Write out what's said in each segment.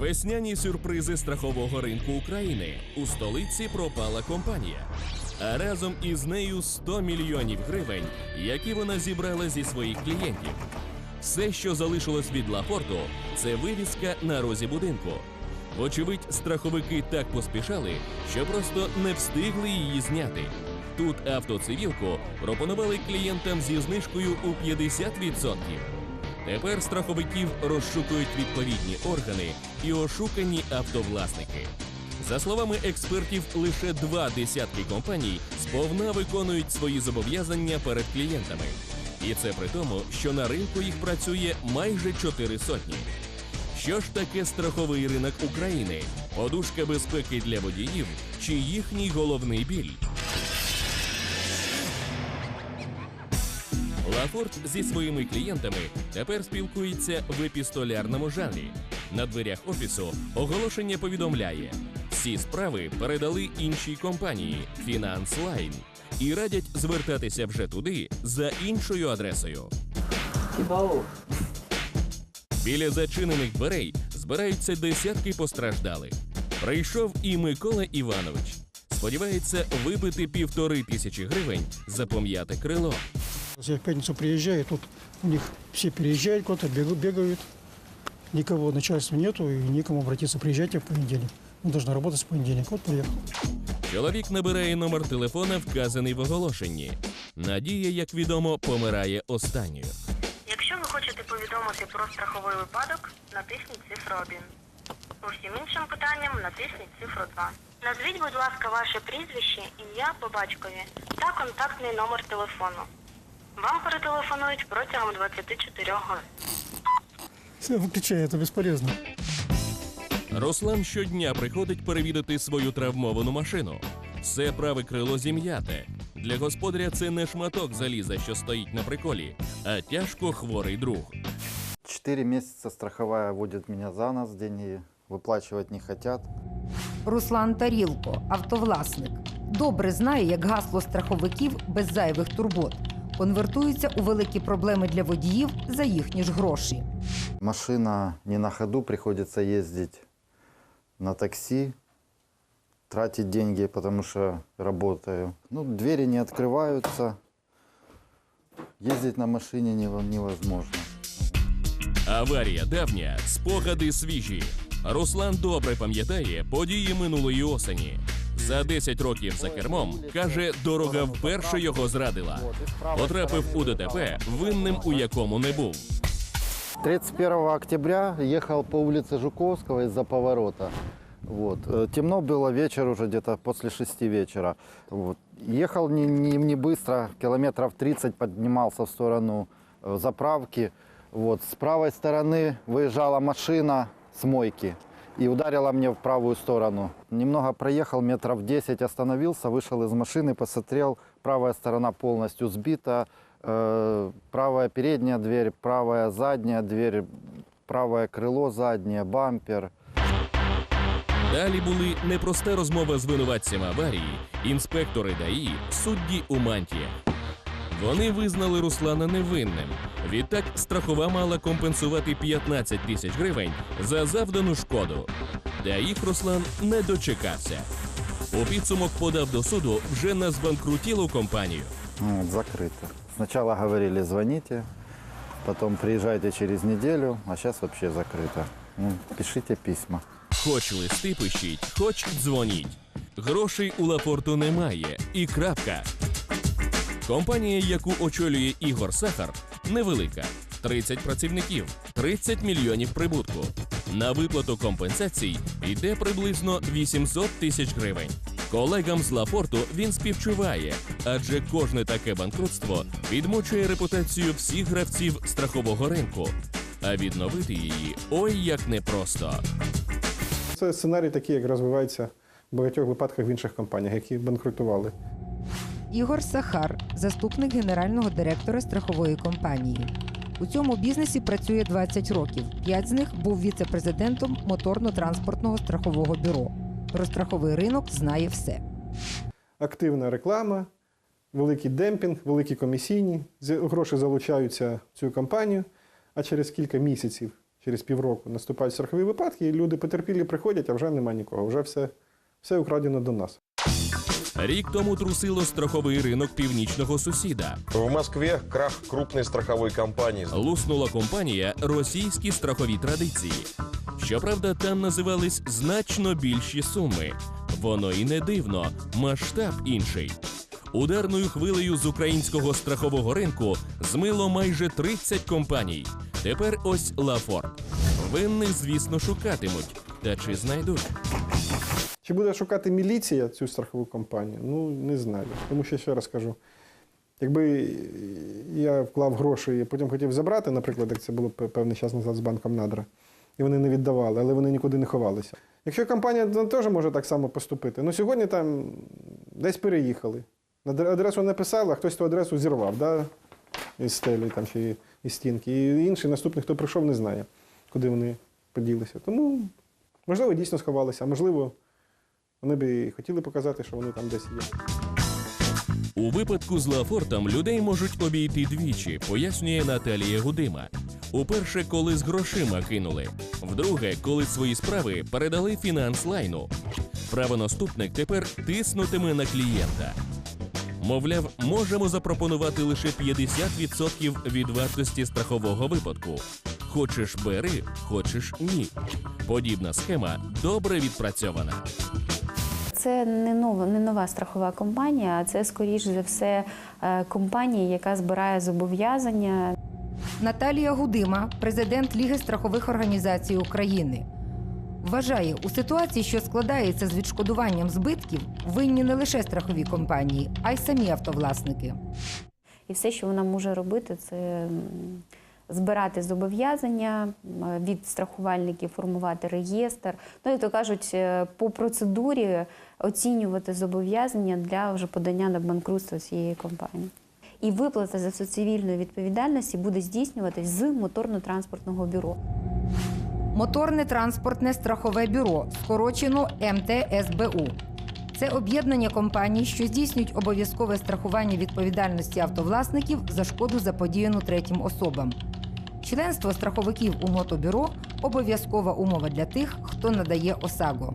Весняні сюрпризи страхового ринку України. У столиці пропала компанія. А разом із нею 100 мільйонів гривень, які вона зібрала зі своїх клієнтів. Все, що залишилось від Лафорту, це вивіска на розі будинку. Вочевидь, страховики так поспішали, що просто не встигли її зняти. Тут автоцивілку пропонували клієнтам зі знижкою у 50%. Тепер страховиків розшукують відповідні органи і ошукані автовласники. За словами експертів, лише два десятки компаній сповна виконують свої зобов'язання перед клієнтами. І це при тому, що на ринку їх працює майже чотири сотні. Що ж таке страховий ринок України? Подушка безпеки для водіїв чи їхній головний біль? Лафорт зі своїми клієнтами тепер спілкується в епістолярному жанрі. На дверях офісу оголошення повідомляє: всі справи передали іншій компанії Фінанслайн і радять звертатися вже туди за іншою адресою. Біля зачинених дверей збираються десятки постраждалих. Прийшов і Микола Іванович. Сподівається вибити півтори тисячі гривень за пом'яте крило. Я в пятницу приезжаю, тут у них все переезжают куда-то, бегают, бегают. Никого начальства нету и некому обратиться. Приезжайте в понедельник. Мы должны работать с понедельника. Вот приехал. Чоловік набирає номер телефона, вказаний в оголошенні. Надія, як відомо, помирає останньою. Якщо ви хочете повідомити про страховий випадок, натисніть цифру 1. Усім іншим питанням натисніть цифру 2. Назвіть, будь ласка, ваше прізвище, ім'я по батькові та контактний номер телефону. Вам перетелефонують протягом 24 годин. Все, выключай, это бесполезно. Руслан щодня приходить перевідати свою травмовану машину. Все праве крило зім'яте. Для господаря це не шматок заліза, що стоїть на приколі, а тяжко хворий друг. Четыре месяца страховая водит меня за нос, деньги выплачивать не хотят. Руслан Тарілко, автовласник, добре знає, як гасло страховиків без зайвих турбот конвертується у великі проблеми для водіїв за їхні ж гроші. Машина не на ходу, приходится ездить на такси, тратить деньги, потому что работаю. Ну, двери не открываются, ездить на машине нево- невозможно. Аварія давня, спогади свіжі. Руслан добре пам'ятає події минулої осені За 10 років за кермом каже, дорога вперше його зрадила. Потрапив у ДТП, винним у якому не був. 31 октября ехал по улице Жуковского из-за поворота. Вот. Э, Темно было вечер уже где-то после шести вечера. Вот. Ехал не, не, не быстро, километров 30 поднимался в сторону э, заправки. Вот. С правой стороны выезжала машина с мойки и ударила мне в правую сторону. Немного проехал, метров 10 остановился, вышел из машины, посмотрел, правая сторона полностью сбита, Э, правая передняя дверь, правая задняя дверь, правое крыло заднее, бампер. Далі були непроста розмова з винуватцями аварії, інспектори ДАІ, судді у мантіях. Вони визнали Руслана невинним. Відтак страхова мала компенсувати 15 тисяч гривень за завдану шкоду. Та їх Руслан не дочекався. У підсумок подав до суду вже на збанкрутілу компанію. Вот, закрыто. Сначала говорили, звоните, потом приезжайте через неделю, а сейчас вообще закрыто. Ну, пишите письма. Хоч листи пишіть, хоч дзвоніть. Грошей у Лапорту немає. І крапка. Компанія, яку очолює Ігор Сахар, невелика. 30 працівників, 30 мільйонів прибутку. На виплату компенсацій йде приблизно 800 тисяч гривень. Колегам з Лафорту він співчуває, адже кожне таке банкрутство підмочує репутацію всіх гравців страхового ринку. А відновити її ой як непросто. Це сценарій такий, як розвивається в багатьох випадках в інших компаніях, які банкрутували. Ігор Сахар, заступник генерального директора страхової компанії. У цьому бізнесі працює 20 років. П'ять з них був віце-президентом моторно-транспортного страхового бюро. Про страховий ринок знає все. Активна реклама, великий демпінг, великі комісійні, гроші залучаються в цю компанію, а через кілька місяців через півроку наступають страхові випадки, і люди потерпілі приходять, а вже нема нікого. Вже все, все украдено до нас. Рік тому трусило страховий ринок північного сусіда. В Москве крах крупной страховой компании. Луснула компанія російські страхові традиції. Щоправда, там називались значно більші суми. Воно і не дивно, масштаб інший. Ударною хвилею з українського страхового ринку змило майже 30 компаній. Тепер ось Лафорд. Винних, звісно, шукатимуть. Та чи знайдуть? Чи буде шукати міліція цю страхову компанію? Ну, не знаю. Тому що ще раз кажу, якби я вклав гроші і потім хотів забрати, наприклад, як це було певний час назад з банком Надра, і вони не віддавали, але вони нікуди не ховалися. Якщо компанія теж може так само поступити, ну сьогодні там десь переїхали. Адресу не писали, а хтось ту адресу зірвав, да? із стелі там, чи із стінки. І інший наступний, хто прийшов, не знає, куди вони поділися. Тому, можливо, дійсно сховалися, а можливо, вони б і хотіли показати, що вони там десь є. У випадку з Лафортом людей можуть обійти двічі, пояснює Наталія Гудима. Уперше, коли з грошима кинули. Вдруге, коли свої справи передали фінанс-лайну. Правонаступник тепер тиснутиме на клієнта. Мовляв, можемо запропонувати лише 50% від вартості страхового випадку. Хочеш бери, хочеш ні. Подібна схема добре відпрацьована. Це не нова, не нова страхова компанія, а це скоріш за все е, компанія, яка збирає зобов'язання Наталія Гудима, президент Ліги страхових організацій України. Вважає, у ситуації, що складається з відшкодуванням збитків, винні не лише страхові компанії, а й самі автовласники. І все, що вона може робити, це збирати зобов'язання від страхувальників, формувати реєстр. Ну, як то кажуть, е, по процедурі оцінювати зобов'язання для вже подання на банкрутство цієї компанії. І виплата за всю цивільної відповідальності буде здійснюватись з моторно-транспортного бюро. Моторне транспортне страхове бюро, скорочено МТСБУ. Це об'єднання компаній, що здійснюють обов'язкове страхування відповідальності автовласників за шкоду заподіяну третім особам. Членство страховиків у мотобюро обов'язкова умова для тих, хто надає ОСАГО.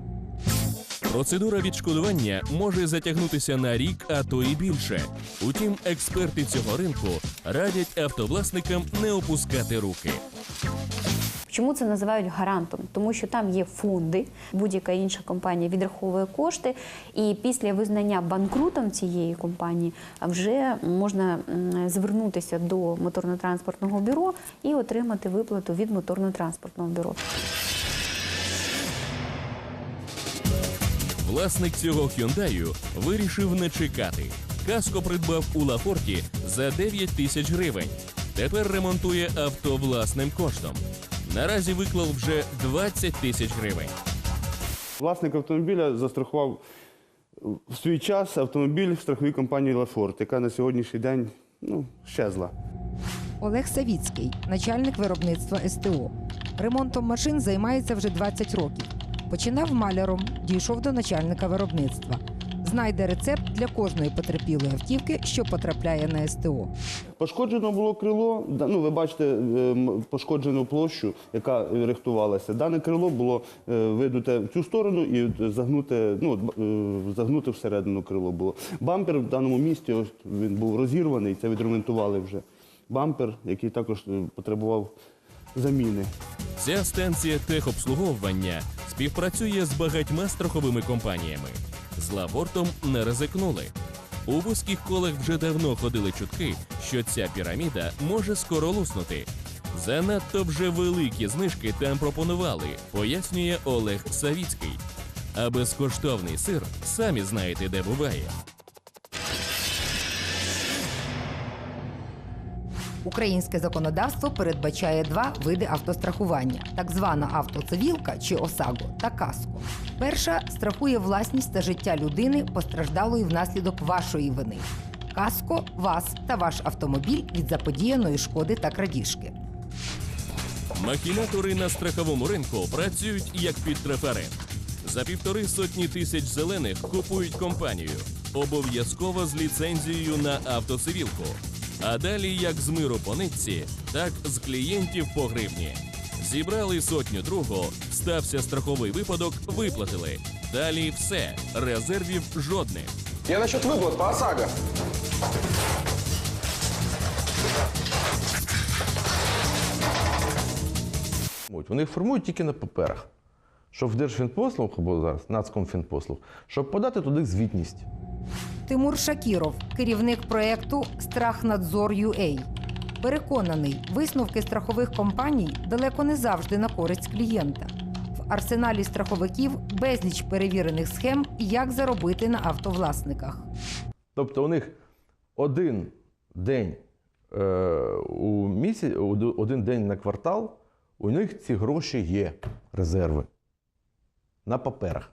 Процедура відшкодування може затягнутися на рік, а то і більше. Утім, експерти цього ринку радять автовласникам не опускати руки. Чому це називають гарантом? Тому що там є фонди, будь-яка інша компанія відраховує кошти, і після визнання банкрутом цієї компанії вже можна звернутися до моторно-транспортного бюро і отримати виплату від моторно-транспортного бюро. Власник цього Хюндаю вирішив не чекати. Каско придбав у Лафорті за 9 тисяч гривень. Тепер ремонтує авто власним коштом. Наразі виклав вже 20 тисяч гривень. Власник автомобіля застрахував в свій час автомобіль в страховій компанії Лафорт, яка на сьогоднішній день ну, щезла. Олег Савіцький, начальник виробництва СТО. Ремонтом машин займається вже 20 років. Починав маляром, дійшов до начальника виробництва. Знайде рецепт для кожної потерпілої автівки, що потрапляє на СТО. Пошкоджено було крило. Ну, ви бачите е, пошкоджену площу, яка рихтувалася. Дане крило було е, видуте в цю сторону і загнуте, ну, е, загнуте всередину крило було. Бампер в даному місці ось, він був розірваний, це відремонтували вже. Бампер, який також е, потребував заміни. Ця станція техобслуговування співпрацює з багатьма страховими компаніями. З Лафортом не ризикнули. У вузьких колах вже давно ходили чутки, що ця піраміда може скоро луснути. Занадто вже великі знижки там пропонували, пояснює Олег Савіцький. А безкоштовний сир самі знаєте, де буває. Українське законодавство передбачає два види автострахування: так звана автоцивілка чи ОСАГО та каско. Перша страхує власність та життя людини, постраждалої внаслідок вашої вини. Каско вас та ваш автомобіль від заподіяної шкоди та крадіжки. Махінатори на страховому ринку працюють як під трафарет. За півтори сотні тисяч зелених купують компанію, обов'язково з ліцензією на автоцивілку. А далі як з миру по нитці, так з клієнтів по гривні. Зібрали сотню другу, стався страховий випадок, виплатили. Далі все, резервів жодних. Я насчет выплат по ОСАГО. Вони їх формують тільки на паперах. Щоб в Держфінпослуг або зараз Нацкомфінпослуг, щоб подати туди звітність. Тимур Шакіров, керівник проєкту Страхнадзор.UA. Переконаний, висновки страхових компаній далеко не завжди на користь клієнта. В арсеналі страховиків безліч перевірених схем, як заробити на автовласниках. Тобто у них один день е, у місяць, один день на квартал, у них ці гроші є, резерви. На паперах.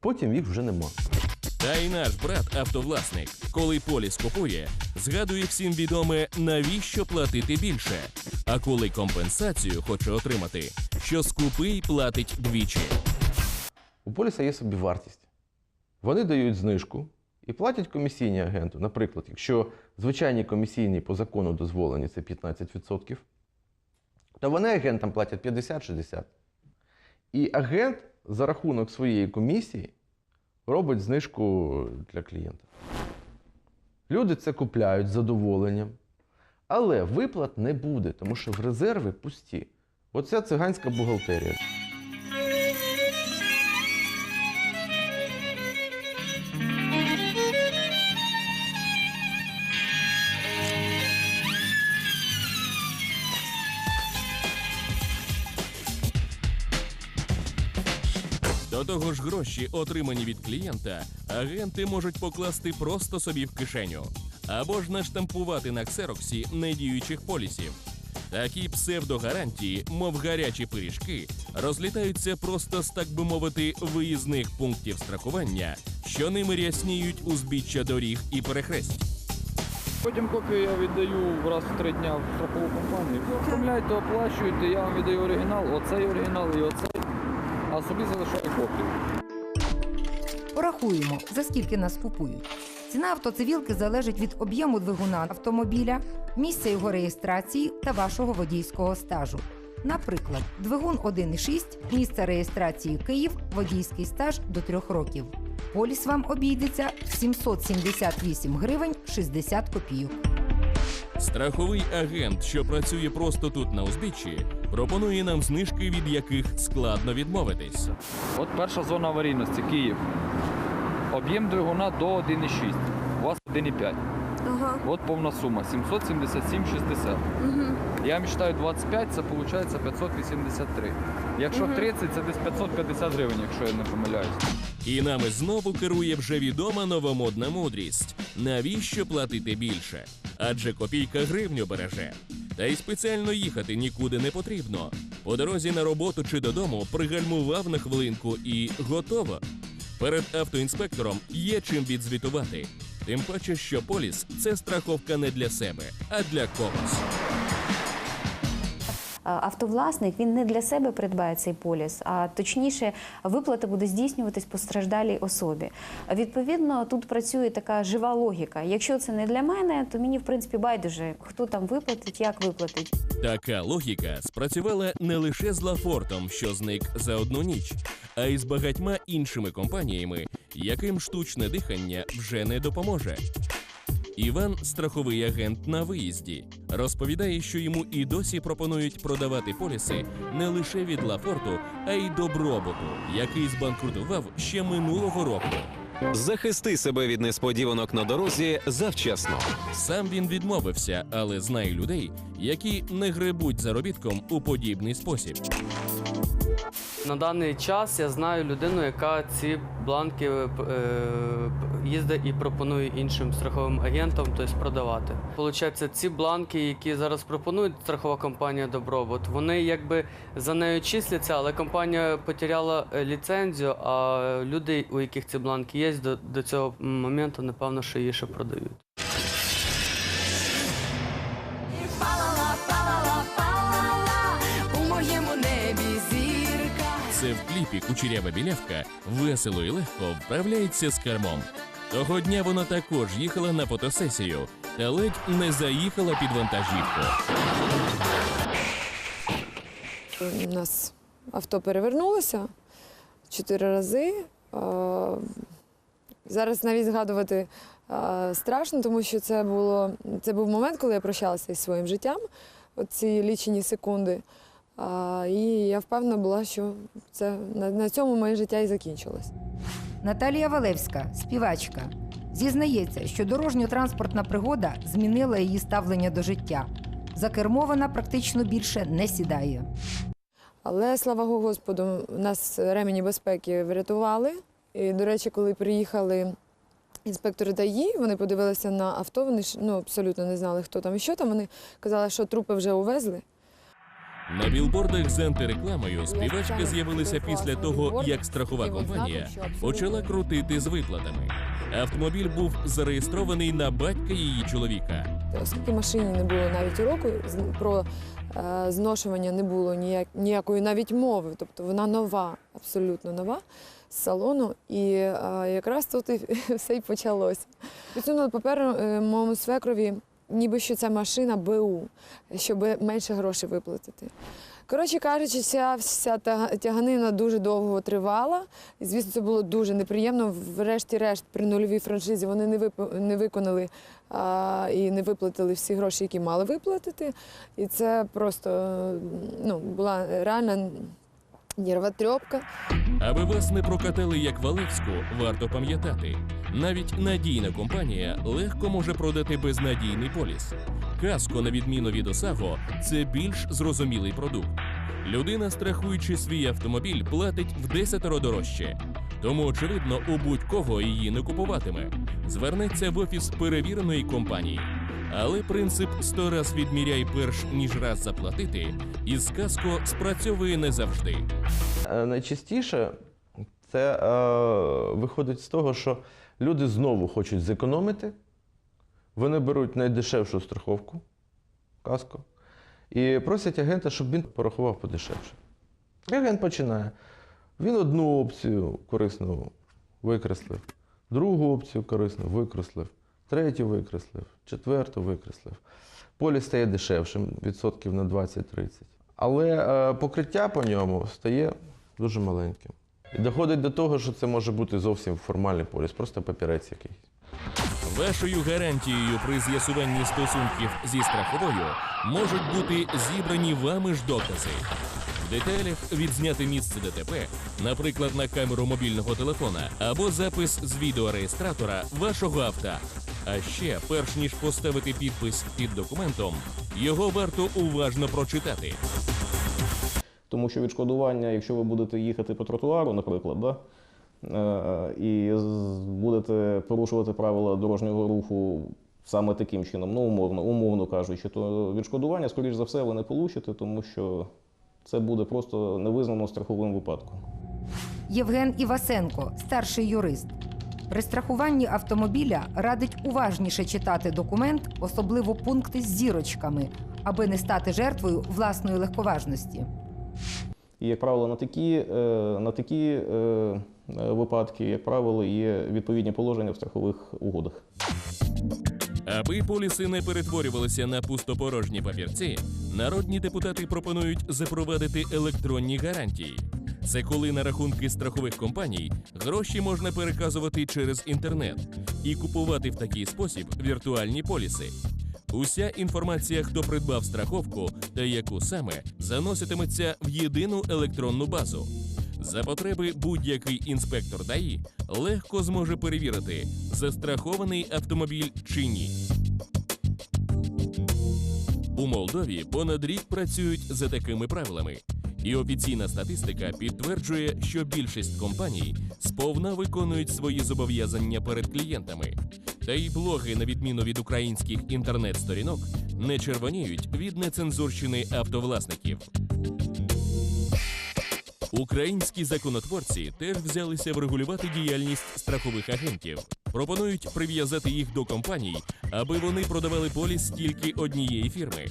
Потім їх вже нема. Та й наш брат автовласник, коли поліс купує, згадує всім відоме, навіщо платити більше. А коли компенсацію хоче отримати, що скупий платить двічі. У поліса є собі вартість. Вони дають знижку і платять комісійні агенту. Наприклад, якщо звичайні комісійні по закону дозволені це 15%, то вони агентам платять 50-60%. І агент за рахунок своєї комісії робить знижку для клієнта. Люди це купляють з задоволенням, але виплат не буде, тому що в резерви пусті. Оця циганська бухгалтерія. До того ж, гроші, отримані від клієнта, агенти можуть покласти просто собі в кишеню або ж наштампувати на ксероксі недіючих полісів. Такі псевдогарантії, мов гарячі пиріжки, розлітаються просто з так би мовити виїзних пунктів страхування, що ними рясніють узбіччя доріг і перехресть. Потім копію я віддаю раз в три дня в страхову компанію. Ви оформляєте, оплачуєте, я вам віддаю оригінал, оцей оригінал і оцей, собі залишаю копію. Порахуємо, за скільки нас купують. Ціна автоцивілки залежить від об'єму двигуна автомобіля, місця його реєстрації та вашого водійського стажу. Наприклад, двигун 1,6, місце реєстрації Київ, водійський стаж до 3 років. Поліс вам обійдеться в 778 гривень 60 копійок. Страховий агент, що працює просто тут на узбіччі, пропонує нам знижки, від яких складно відмовитись. От перша зона аварійності Київ. Об'єм двигуна до 1,6. У вас 1,5. Ага. От повна сума 777,60. Угу. Я мечтаю 25, це виходить 583. Якщо 30, це десь 550 гривень, якщо я не помиляюсь. І нами знову керує вже відома новомодна мудрість. Навіщо платити більше? Адже копійка гривню береже. Та й спеціально їхати нікуди не потрібно. По дорозі на роботу чи додому пригальмував на хвилинку і готово. Перед автоінспектором є чим відзвітувати. Тим паче, що поліс це страховка не для себе, а для когось. А, Автовласник він не для себе придбає цей поліс, а точніше, виплата буде здійснюватись постраждалій особі. Відповідно, тут працює така жива логіка. Якщо це не для мене, то мені в принципі байдуже, хто там виплатить, як виплатить. Така логіка спрацювала не лише з Лафортом, що зник за одну ніч, а й з багатьма іншими компаніями, яким штучне дихання вже не допоможе. Іван, страховий агент на виїзді, розповідає, що йому і досі пропонують продавати поліси не лише від Лафорту, а й добробуту, який збанкрутував ще минулого року. Захисти себе від несподіванок на дорозі завчасно. Сам він відмовився, але знає людей, які не гребуть заробітком у подібний спосіб. На даний час я знаю людину, яка ці бланки е, їздить і пропонує іншим страховим агентам, тобто продавати. Получається, ці бланки, які зараз пропонують страхова компанія Добробут, вони якби за нею числяться, але компанія потеряла е, ліцензію, а люди, у яких ці бланки є, до цього моменту, напевно, що її ще продають. Кліпі кучерява білявка весело і легко вправляється з кермом. Того дня вона також їхала на фотосесію та ледь не заїхала під вантажівку. У нас авто перевернулося чотири рази. Зараз навіть згадувати страшно, тому що це, було, це був момент, коли я прощалася із своїм життям, ці лічені секунди. А, І я впевнена була, що це, на, на цьому моє життя і закінчилось. Наталія Валевська, співачка, зізнається, що дорожньо-транспортна пригода змінила її ставлення до життя. За кермо вона практично більше не сідає. Але слава Господу, нас ремені безпеки врятували. І, до речі, коли приїхали інспектори ДАІ, вони подивилися на авто, вони ж ну, абсолютно не знали, хто там і що там. Вони казали, що трупи вже увезли. На білбордах з антирекламою співачка з'явилася після того, як страхова компанія почала крутити з виплатами. Автомобіль був зареєстрований на батька її чоловіка. Оскільки машині не було навіть уроку, про е, зношування не було ніяк, ніякої навіть мови. Тобто вона нова, абсолютно нова з салону. І е, якраз тут і все й почалося. Підсунули папер е, моєму свекрові, ніби що це машина БУ, щоб менше грошей виплатити. Коротше кажучи, ця вся тяганина дуже довго тривала. І, звісно, це було дуже неприємно. Врешті-решт, при нульовій франшизі вони не, вип... не виконали а, і не виплатили всі гроші, які мали виплатити. І це просто ну, була реальна нерва трьопка. Аби вас не прокатали як Валевську, варто пам'ятати. Навіть надійна компанія легко може продати безнадійний поліс. Каско, на відміну від Осаго, це більш зрозумілий продукт. Людина, страхуючи свій автомобіль, платить в десятеро дорожче. Тому, очевидно, у будь-кого її не купуватиме. Звернеться в офіс перевіреної компанії. Але принцип сто раз відміряй перш ніж раз заплатити, із каско спрацьовує не завжди. Е, Найчастіше це е, виходить з того, що люди знову хочуть зекономити, вони беруть найдешевшу страховку, каско, і просять агента, щоб він порахував подешевше. Агент починає. Він одну опцію корисну викреслив, другу опцію корисну викреслив, третю викреслив, четверту викреслив. Поліс стає дешевшим відсотків на 20-30. Але е, покриття по ньому стає дуже маленьким. І доходить до того, що це може бути зовсім формальний поліс, просто папірець якийсь. Вашою гарантією при з'ясуванні стосунків зі страховою можуть бути зібрані вами ж докази. В деталях відзняти місце ДТП, наприклад, на камеру мобільного телефона, або запис з відеореєстратора вашого авто. А ще, перш ніж поставити підпис під документом, його варто уважно прочитати. Тому що відшкодування, якщо ви будете їхати по тротуару, наприклад, да, е, і будете порушувати правила дорожнього руху саме таким чином, ну умовно, умовно кажучи, то відшкодування, скоріш за все, ви не получите, тому що це буде просто невизнано страховим випадком. Євген Івасенко, старший юрист. При страхуванні автомобіля радить уважніше читати документ, особливо пункти з зірочками, аби не стати жертвою власної легковажності. І, як правило, на такі, е, на такі е, е, випадки, як правило, є відповідні положення в страхових угодах. Аби поліси не перетворювалися на пустопорожні папірці, народні депутати пропонують запровадити електронні гарантії. Це коли на рахунки страхових компаній гроші можна переказувати через інтернет і купувати в такий спосіб віртуальні поліси. Уся інформація, хто придбав страховку та яку саме, заноситиметься в єдину електронну базу. За потреби будь-який інспектор ДАІ легко зможе перевірити, застрахований автомобіль чи ні. У Молдові понад рік працюють за такими правилами. І офіційна статистика підтверджує, що більшість компаній сповна виконують свої зобов'язання перед клієнтами. Та й блоги, на відміну від українських інтернет-сторінок, не червоніють від нецензурщини автовласників. Українські законотворці теж взялися врегулювати діяльність страхових агентів. Пропонують прив'язати їх до компаній, аби вони продавали поліс тільки однієї фірми.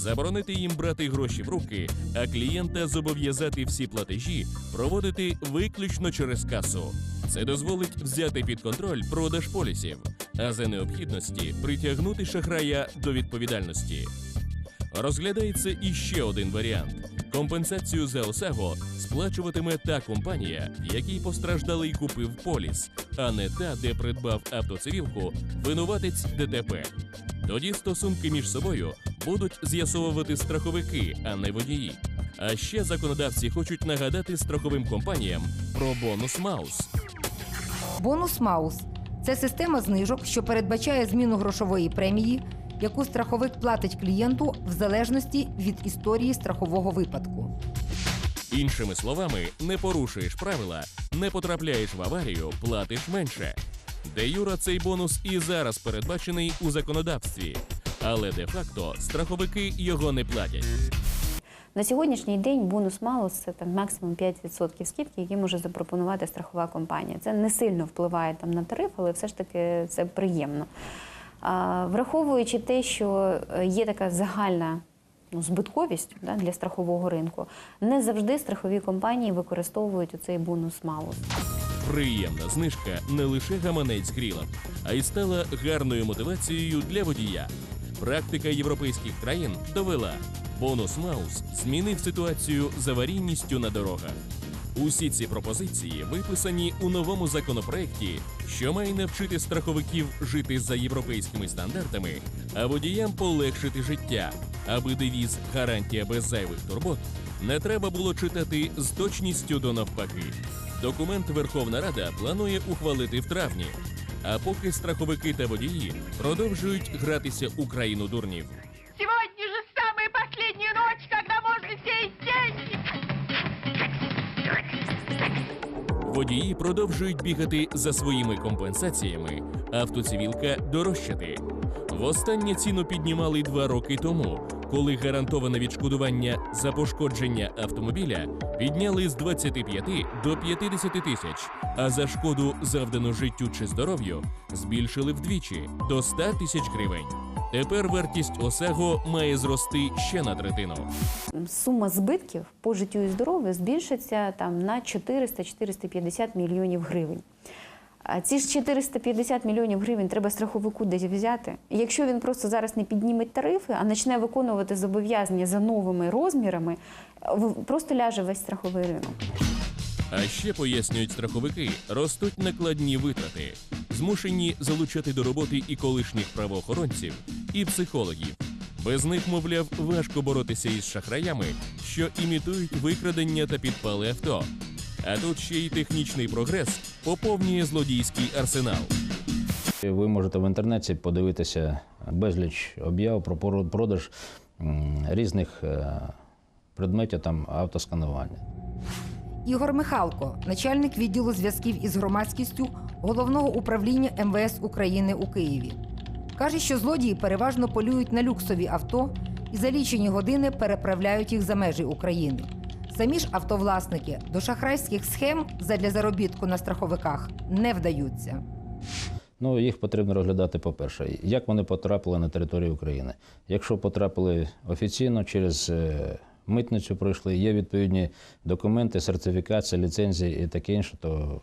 Заборонити їм брати гроші в руки, а клієнта зобов'язати всі платежі проводити виключно через касу. Це дозволить взяти під контроль продаж полісів, а за необхідності притягнути шахрая до відповідальності. Розглядається іще один варіант: компенсацію за ОСАГО сплачуватиме та компанія, який постраждалий купив поліс, а не та, де придбав автоцивілку, винуватець ДТП. Тоді стосунки між собою будуть з'ясовувати страховики, а не водії. А ще законодавці хочуть нагадати страховим компаніям про бонус Маус. Бонус Маус це система знижок, що передбачає зміну грошової премії, яку страховик платить клієнту в залежності від історії страхового випадку. Іншими словами, не порушуєш правила, не потрапляєш в аварію, платиш менше. Де Юра цей бонус і зараз передбачений у законодавстві, але де-факто страховики його не платять. На сьогоднішній день бонус малус це там максимум 5% скидки, які може запропонувати страхова компанія. Це не сильно впливає там на тариф, але все ж таки це приємно. А, враховуючи те, що е, є така загальна ну, збитковість да, для страхового ринку, не завжди страхові компанії використовують оцей бонус малус. Приємна знижка не лише гаманець гріла, а й стала гарною мотивацією для водія. Практика європейських країн довела, бонус Маус змінив ситуацію з аварійністю на дорогах. Усі ці пропозиції виписані у новому законопроекті, що має навчити страховиків жити за європейськими стандартами, а водіям полегшити життя, аби девіз гарантія без зайвих турбот не треба було читати з точністю до навпаки. Документ Верховна Рада планує ухвалити в травні. А поки страховики та водії продовжують гратися у країну дурнів. Сегодня же самая последняя ночь, когда можно сеять деньги. Водії продовжують бігати за своїми компенсаціями, автоцивілка дорожчати. Востаннє ціну піднімали два роки тому, коли гарантоване відшкодування за пошкодження автомобіля підняли з 25 до 50 тисяч, а за шкоду, завдану життю чи здоров'ю, збільшили вдвічі до 100 тисяч гривень. Тепер вартість ОСАГО має зрости ще на третину. сума збитків по життю і здоров'ю збільшиться там на 400-450 мільйонів гривень. А ці ж 450 мільйонів гривень треба страховику десь взяти. І якщо він просто зараз не підніме тарифи, а почне виконувати зобов'язання за новими розмірами, просто ляже весь страховий ринок. А ще пояснюють страховики, ростуть накладні витрати, змушені залучати до роботи і колишніх правоохоронців, і психологів. Без них, мовляв, важко боротися із шахраями, що імітують викрадення та підпали авто. А тут ще й технічний прогрес поповнює злодійський арсенал. Ви можете в інтернеті подивитися безліч об'яв про продаж різних е, предметів там автосканування. Ігор Михалко, начальник відділу зв'язків із громадськістю головного управління МВС України у Києві, каже, що злодії переважно полюють на люксові авто і за лічені години переправляють їх за межі України. Самі ж автовласники до шахрайських схем задля заробітку на страховиках не вдаються. Ну, їх потрібно розглядати, по-перше, як вони потрапили на територію України. Якщо потрапили офіційно через е, митницю пройшли, є відповідні документи, сертифікація, ліцензії і таке інше, то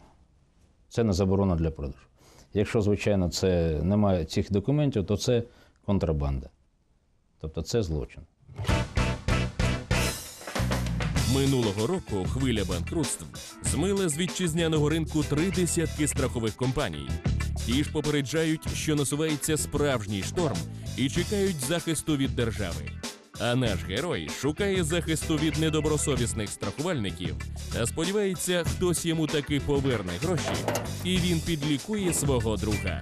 це не заборона для продажу. Якщо, звичайно, це немає цих документів, то це контрабанда. Тобто це злочин. Минулого року хвиля банкрутств змила з вітчизняного ринку три десятки страхових компаній. Ті ж попереджають, що насувається справжній шторм і чекають захисту від держави. А наш герой шукає захисту від недобросовісних страхувальників та сподівається, хтось йому таки поверне гроші, і він підлікує свого друга.